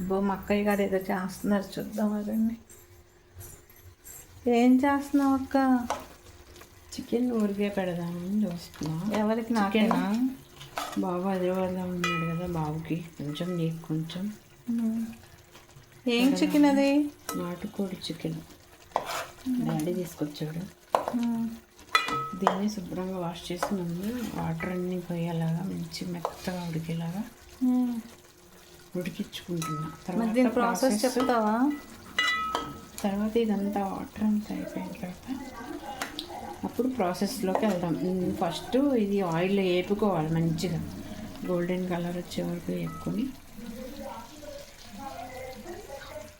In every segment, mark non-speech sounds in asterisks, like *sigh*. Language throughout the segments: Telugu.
అబ్బో మా అక్కయ్య గారు ఏదో చేస్తున్నారు చూద్దాం అదండి. ఏం చేస్తున్నావు అక్క? చికెన్ ఊరికే పెడదామని చూస్తున్నా. ఎవరికి నాకేనా బాబు హైదరాబాద్లో ఉన్నాడు కదా బాబుకి. కొంచెం నీకు కొంచెం. ఏం చికెన్ అది? నాటుకోడి చికెన్. డాడీ తీసుకొచ్చాడు. దీన్ని శుభ్రంగా వాష్ చేసి ముందు వాటర్ అన్నీ పోయేలాగా మంచి మెత్తగా ఉడికేలాగా. ఉడికించుకుంటున్నా దీని తర్వాత ప్రాసెస్ చెప్తావా? తర్వాత ఇదంతా వాటర్ అంతా అయిపోయిన తర్వాత అప్పుడు ప్రాసెస్లోకి వెళ్దాం. ఫస్ట్ ఇది ఆయిల్ వేపుకోవాలి మంచిగా. గోల్డెన్ కలర్ వచ్చే వరకు వేపుకొని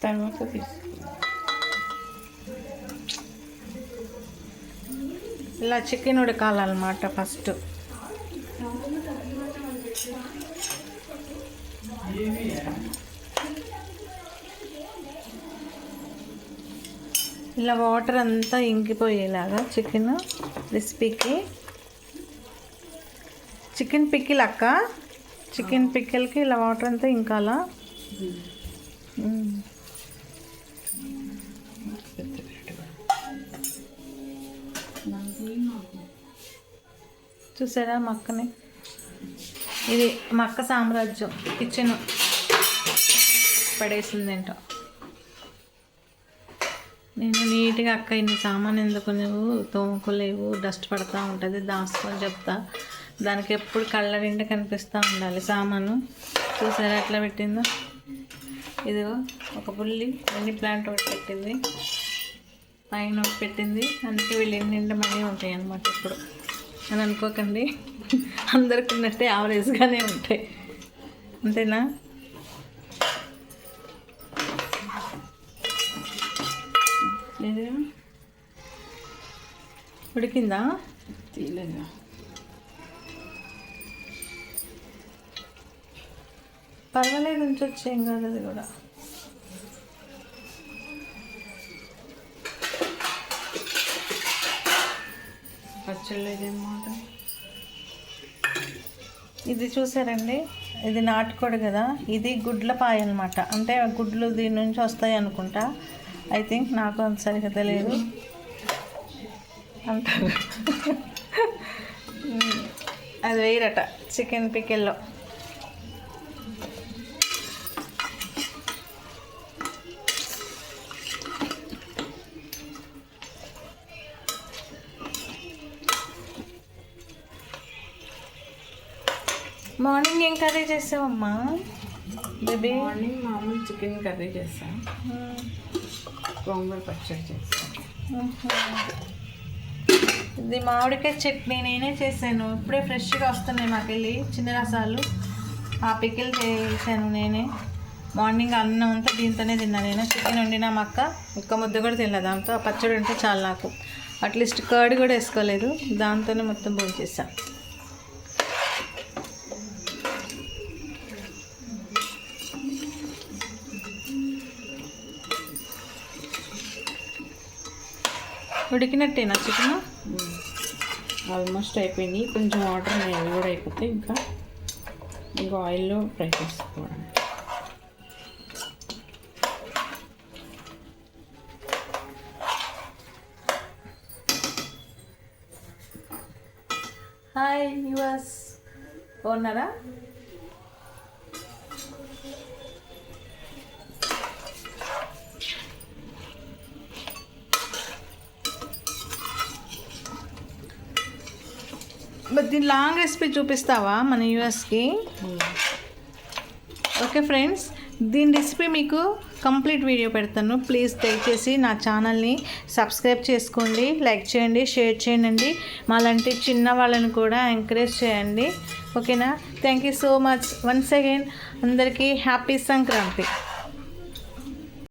తర్వాత ఇలా చికెన్ ఉడకాలన్నమాట ఫస్ట్ ఇలా వాటర్ అంతా ఇంకిపోయేలాగా చికెన్ రెసిపీకి చికెన్ పిక్కిల్ అక్క. చికెన్ పిక్కిల్కి ఇలా వాటర్ అంతా ఇంకాలా. చూసారా మక్కని ఇది మక్క సామ్రాజ్యం. కిచెన్ పడేసింది ఏంటో నేను నీట్గా అక్క ఇన్ని సామాన్ ఎందుకు నువ్వు తోముకోలేవు. డస్ట్ పడుతూ ఉంటుంది. దాచుకొని చెప్తా. దానికి ఎప్పుడు కళ్ళ నిండా కనిపిస్తూ ఉండాలి సామాను. చూసారా ఎట్లా పెట్టిందో? ఇదిగో ఒక పుల్లి మనీ ప్లాంట్ ఒకటి పెట్టింది. పైన ఒకటి పెట్టింది. అందుకే వీళ్ళు ఎన్ని నిండా మనీ ఉంటాయి అన్నమాట ఇప్పుడు. అని అనుకోకండి. అందరికి ఉన్నట్టే యావరేజ్గానే ఉంటాయి. అంతేనా? లేదా. ఉడికిందా? తీయలేదా పర్వాలేదు ఉంచొచ్చు ఏం కాదు అది కూడా. పచ్చళ్ళు ఇదేమాట ఇది చూసారండి? ఇది నాటుకోడి కదా? ఇది గుడ్ల పాయ అనమాట అంటే గుడ్లు దీని నుంచి వస్తాయి అనుకుంటా. ఐ థింక్ నాకు అంత సరిగ్గా తెలియదు. అంటారు. *laughs* అది వేయరట. చికెన్ పికెల్లో. మార్నింగ్ ఏం కర్రీ చేసావమ్మా? బేబీ? మార్నింగ్ మామూలు చికెన్ కర్రీ చేస్తాను గోంగూర పచ్చడి చేస్తాను ఇది మామిడికాయ చట్నీ నేనే చేశాను. ఇప్పుడే ఫ్రెష్గా వస్తున్నాయి మాకు వెళ్ళి చిన్న రసాలు ఆ పికిల్ చేశాను నేనే. మార్నింగ్ అన్నం అంతా దీంతోనే తిన్నా నేను. చికెన్ వండినా మా అక్క. ఒక్క ముద్ద కూడా తినలేదు. దాంతో ఆ పచ్చడి ఉంటే చాలు నాకు. అట్లీస్ట్ కర్డ్ కూడా వేసుకోలేదు. దాంతోనే మొత్తం భోజనం చేశాను ఉడికినట్టేనా చికెన్? ఆల్మోస్ట్ అయిపోయింది. కొంచెం వాటర్ ఉన్నాయి కూడా అయిపోతే ఇంకా ఇంకా ఆయిల్లో ఫ్రై చేసుకోవడం హాయ్ యువర్స్. బాగున్నారా? దీని లాంగ్ రెసిపీ చూపిస్తావా మన యూఎస్కి ఓకే ఫ్రెండ్స్ దీని రెసిపీ మీకు కంప్లీట్ వీడియో పెడతాను. ప్లీజ్ దయచేసి నా ఛానల్ని సబ్స్క్రైబ్ చేసుకోండి లైక్ చేయండి షేర్ చేయండి. మాలాంటి చిన్న వాళ్ళని కూడా ఎంకరేజ్ చేయండి. ఓకేనా thank you so much once again అందరికీ హ్యాపీ సంక్రాంతి.